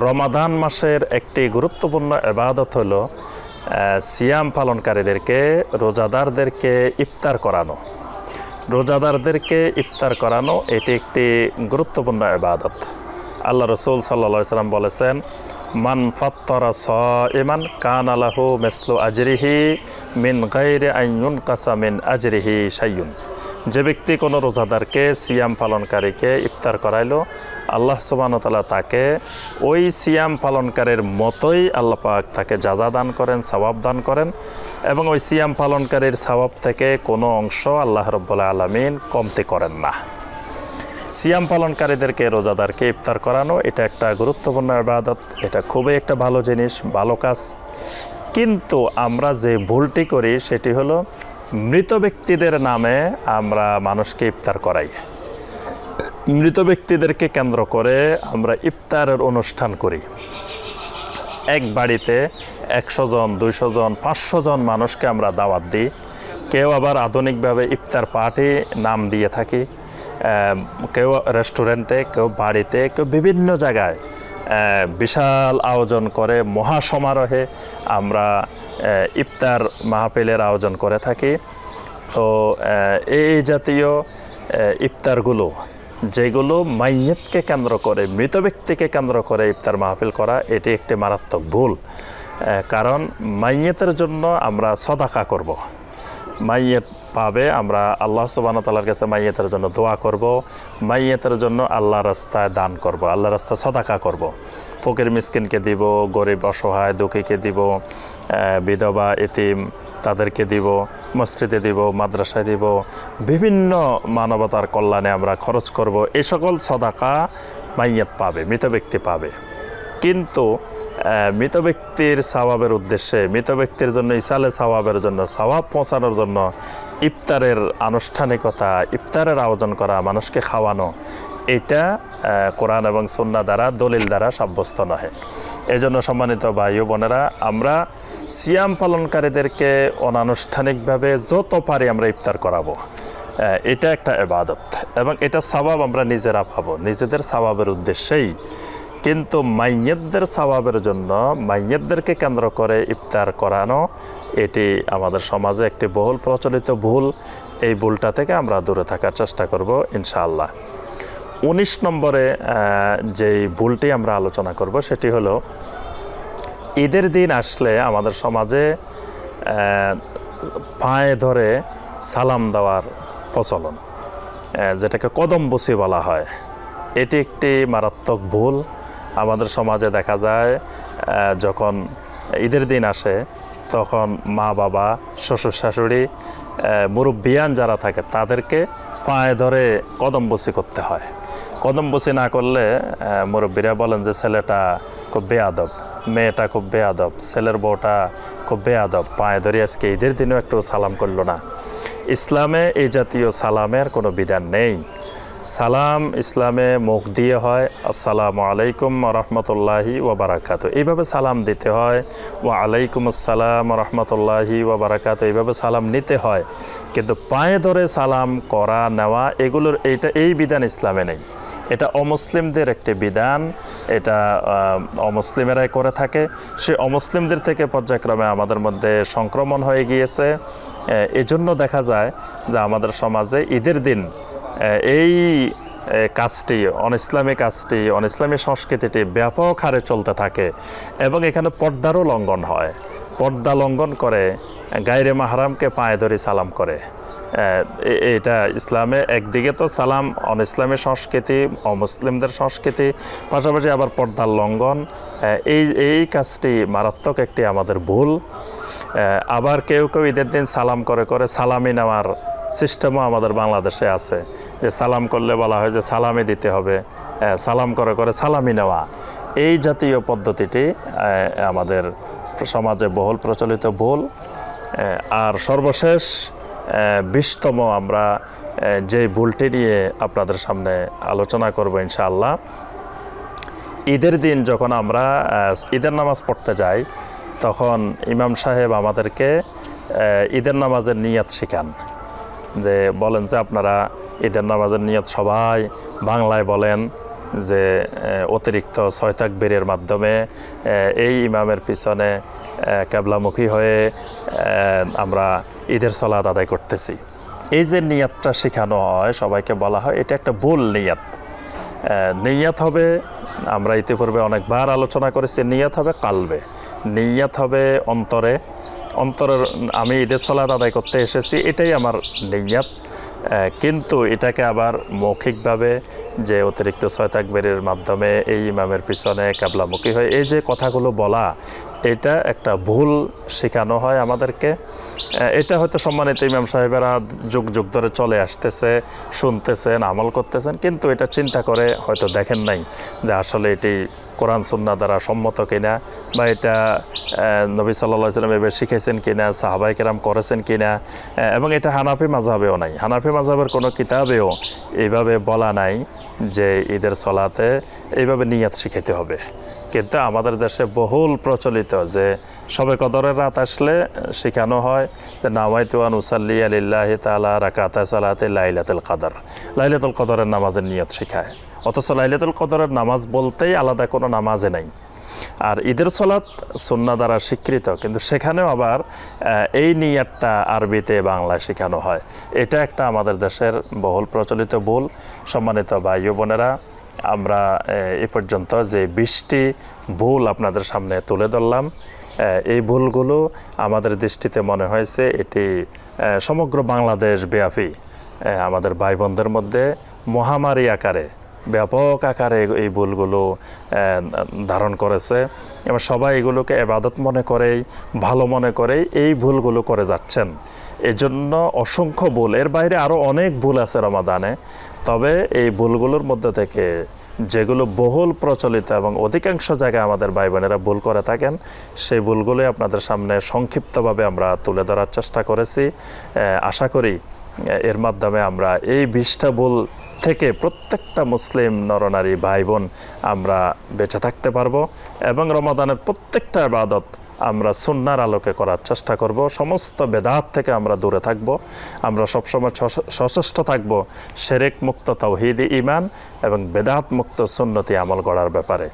রমাদান মাসের একটি গুরুত্বপূর্ণ এবাদত হলো সিয়াম পালনকারীদেরকে, রোজাদারদেরকে ইফতার করানো। রোজাদারদেরকে ইফতার করানো, এটি একটি গুরুত্বপূর্ণ এবাদত আল্লাহ রসুল সাল্লা সাল্লাম বলেছেন, মান ফাত্তরা স ইমান কান আলাহু মেসলু আজরিহি মিন গাইরে আইনুন কাসা মিন আজরিহি সাইয়ুন যে ব্যক্তি কোনো রোজাদারকে সিয়াম পালনকারীকে ইফতার করাইলো, আল্লাহ সুবাহতালা তাকে ওই সিয়াম পালনকারীর মতোই আল্লাহ পাক তাকে যাজা দান করেন সবাব দান করেন এবং ওই সিয়াম পালনকারীর সবাব থেকে কোনো অংশ আল্লাহ রব্বুল্লাহ আলমিন কমতি করেন না। সিয়াম পালনকারীদেরকে, রোজাদারকে ইফতার করানো, এটা একটা গুরুত্বপূর্ণ ইবাদত, এটা খুবই একটা ভালো জিনিস, ভালো কাজ। কিন্তু আমরা যে ভুলটি করি, সেটি হলো মৃত ব্যক্তিদের নামে আমরা মানুষকে ইফতার করাই। মৃত ব্যক্তিদেরকে কেন্দ্র করে আমরা ইফতারের অনুষ্ঠান করি। এক বাড়িতে একশো জন, দুইশো জন, পাঁচশো জন মানুষকে আমরা দাওয়াত দিই। কেউ আবার আধুনিকভাবে ইফতার পার্টি নাম দিয়ে থাকি। কেউ রেস্টুরেন্টে, কেউ বাড়িতে, কেউ বিভিন্ন জায়গায় বিশাল আয়োজন করে মহাসমারোহে আমরা ইফতার মাহফিলের আয়োজন করে থাকি তো এই জাতীয় ইফতারগুলো, যেগুলো মাইয়েতকে কেন্দ্র করে, মৃত ব্যক্তিকে কেন্দ্র করে ইফতার মাহফিল করা, এটি একটি মারাত্মক ভুল কারণ মাইয়েতের জন্য আমরা সদাকা করব। মাইয়েত পাবে, আমরা আল্লাহ সুবাহ তালার কাছে মাইয়েতের জন্য দোয়া করব, মাইয়েতের জন্য আল্লাহ রাস্তায় দান করব আল্লাহ রাস্তায় সদাকা করব। ফকির মিসকিনকে দিব, গরিব, অসহায়, দুঃখীকে দিব বিধবা, এতিম তাদেরকে দিব, মসজিদে দিব, মাদ্রাসায় দিব, বিভিন্ন মানবতার কল্যাণে আমরা খরচ করব এই সকল সদাকা মাইয়াত পাবে, মৃত ব্যক্তি পাবে। কিন্তু মৃত ব্যক্তির স্বভাবের উদ্দেশ্যে, মৃত ব্যক্তির জন্য ইসালে স্বভাবের জন্য, স্বভাব পৌঁছানোর জন্য ইফতারের আনুষ্ঠানিকতা, ইফতারের আয়োজন করা, মানুষকে খাওয়ানো, এটা কোরআন এবং সন্না দ্বারা, দলিল দ্বারা সাব্যস্ত নহে। এই জন্য সম্মানিত ভাই বোনেরা, আমরা সিয়াম পালনকারীদেরকে অনানুষ্ঠানিকভাবে যত পারি আমরা ইফতার করাবো। এটা একটা এবাদত এবং এটা স্বভাব আমরা নিজেরা পাবো। নিজেদের স্বভাবের উদ্দেশ্যেই কিন্তু মাইয়েতদের স্বভাবের জন্য মাইয়েতদেরকে কেন্দ্র করে ইফতার করানো, এটি আমাদের সমাজে একটি বহুল প্রচলিত ভুল। এই ভুলটা থেকে আমরা দূরে থাকার চেষ্টা করব, ইনশাআল্লাহ। উনিশ নম্বরে যেই ভুলটি আমরা আলোচনা করব, সেটি হলো, ঈদের দিন আসলে আমাদের সমাজে পায়ে ধরে সালাম দেওয়ার প্রচলন যেটাকে কদম বসি বলা হয়। এটি একটি মারাত্মক ভুল। আমাদের সমাজে দেখা যায় যখন ঈদের দিন আসে, তখন মা, বাবা, শ্বশুর, শাশুড়ি মুরব্বিয়ান যারা থাকে, তাদেরকে পায়ে ধরে কদম বসি করতে হয়। কদম বসি না করলে মুরব্বীরা বলেন যে ছেলেটা খুব বেয়াদব, মেয়েটা খুব বেয়াদব, ছেলের বউটা খুব বেয়াদব, পায়ে ধরে আজকে ঈদের দিনেও একটু সালাম করল না। ইসলামে এই জাতীয় সালামের কোনো বিধান নেই। সালাম ইসলামে মুখ দিয়ে হয়, আসসালামু আলাইকুম রহমতুল্লাহি ওবরাকাত এইভাবে সালাম দিতে হয় ও আলাইকুম আসসালাম রহমতুল্লাহি ওবরাকাত এইভাবে সালাম নিতে হয়, কিন্তু পায়ে ধরে সালাম করা, নেওয়া, এগুলোর এইটা, এই বিধান ইসলামে নেই। এটা অমুসলিমদের একটি বিধান, এটা অমুসলিমেরাই করে থাকে। সে অমুসলিমদের থেকে পর্যায়ক্রমে আমাদের মধ্যে সংক্রমণ হয়ে গিয়েছে। এজন্য দেখা যায় যে আমাদের সমাজে ঈদের দিন এই কাজটি অন ইসলামী কাজটি, অন ইসলামী সংস্কৃতিটি ব্যাপক হারে চলতে থাকে এবং এখানে পর্দারও লঙ্ঘন হয়। পর্দা লঙ্ঘন করে গায়রে মাহারামকে পায়ে ধরে সালাম করে। এটা ইসলামে একদিকে তো সালাম অন ইসলামী সংস্কৃতি, অমুসলিমদের সংস্কৃতি, পাশাপাশি আবার পর্দার লঙ্ঘন। এই এই কাজটি মারাত্মক একটি আমাদের ভুল। আবার কেউ কেউ ঈদের দিন সালাম করে করে সালামি নেওয়ার সিস্টেমও আমাদের বাংলাদেশে আছে যে সালাম করলে বলা হয় যে সালামি দিতে হবে সালাম করে করে সালামি নেওয়া। এই জাতীয় পদ্ধতিটি আমাদের সমাজে বহুল প্রচলিত ভুল আর সর্বশেষ বিশতম আমরা যে ভুলটি নিয়ে আপনাদের সামনে আলোচনা করব ইনশাআল্লাহ। ঈদের দিন যখন আমরা ঈদের নামাজ পড়তে যাই, তখন ইমাম সাহেব আমাদেরকে ঈদের নামাজের নিয়াত শিখান। যে বলেন যে আপনারা ঈদের নামাজের নিয়ত সবাই বাংলায় বলেন যে অতিরিক্ত ছয় তাকবীরের মাধ্যমে এই ইমামের পিছনে কেবলামুখী হয়ে আমরা ঈদের সলাদ আদায় করতেছি। এই যে নিয়াতটা শেখানো হয়, সবাইকে বলা হয়, এটা একটা ভুল নিয়াত। নিয়াত হবে, আমরা ইতিপূর্বে অনেকবার আলোচনা করেছি, নিয়াত হবে কালবে। নিয়াত হবে অন্তরে অন্তরের আমি ঈদের সলাদ আদায় করতে এসেছি, এটাই আমার নিয়াত। কিন্তু এটাকে আবার মৌখিকভাবে যে অতিরিক্ত ছয় তাকবীরের মাধ্যমে এই ইমামের পিছনে কাবলামুখী হয়, এই যে কথাগুলো বলা, এটা একটা ভুল শেখানো হয় আমাদেরকে। এটা হয়তো সম্মানিত ইমাম সাহেবেরা যুগ যুগ ধরে চলে আসতেছে, শুনতেছেন, আমল করতেছেন, কিন্তু এটা চিন্তা করে হয়তো দেখেন নাই যে আসলে এটি কোরআন সুন্না দ্বারা সম্মত কিনা বা এটা নবী সাল্লাহ সাল্লাম এবার শিখেছেন কিনা সাহাবাই কেরাম করেছেন কিনা এবং এটা হানাফি মাঝাবেও নাই। হানাফি মাঝাবের কোনো কিতাবেও এইভাবে বলা নাই যে ঈদের সলাতে এইভাবে নিয়াত শিখাইতে হবে। কিন্তু আমাদের দেশে বহুল প্রচলিত যে সবে কদরের রাত আসলে শেখানো হয় যে নামাইতুয়ান উসাল্লি আলিল্লাহ তালা রাকাতা সালাতে লাইলাতুল কাদর। লাইলাতুল কদরের নামাজের নিয়ত শেখায়। অথচ লাইলাতুল কদরের নামাজ বলতেই আলাদা কোনো নামাজে নাই। আর ঈদের সলাৎ সুন্না দ্বারা স্বীকৃত, কিন্তু সেখানেও আবার এই নিয়াতটা আরবিতে বাংলায় শেখানো হয়। এটা একটা আমাদের দেশের বহুল প্রচলিত ভুল। সম্মানিত ভাই বোনেরা, আমরা, এ পর্যন্ত যে বিশটি ভুল আপনাদের সামনে তুলে ধরলাম এই ভুলগুলো আমাদের দৃষ্টিতে মনে হয়েছে এটি সমগ্র বাংলাদেশ ব্যাপী। আমাদের ভাই বোনদের মধ্যে মহামারী আকারে ব্যাপক আকারে এই ভুলগুলো ধারণ করেছে। এবং সবাই এগুলোকে এবাদত মনে করেই, ভালো মনে করেই এই ভুলগুলো করে যাচ্ছেন। এজন্য অসংখ্য ভুল, এর বাইরে আরও অনেক ভুল আছে রমাদানে। তবে এই ভুলগুলোর মধ্যে থেকে যেগুলো বহুল প্রচলিত এবং অধিকাংশ জায়গায় আমাদের ভাই বোনেরা ভুল করে থাকেন, সেই ভুলগুলোই আপনাদের সামনে সংক্ষিপ্তভাবে আমরা তুলে ধরার চেষ্টা করেছি। আশা করি, এর মাধ্যমে আমরা এই বিশটা ভুল থেকে প্রত্যেকটা মুসলিম নরনারী ভাই বোন আমরা বেঁচে থাকতে পারব এবং রমাদানের প্রত্যেকটা আবাদত আমরা সুন্নার আলোকে করার চেষ্টা করব। সমস্ত বেদাত থেকে আমরা দূরে থাকব। আমরা সবসময় সচেষ্ট থাকব সেরেক মুক্ত তাওহিদি ইমান এবং বেদাত মুক্ত সুন্নতি আমল গড়ার ব্যাপারে।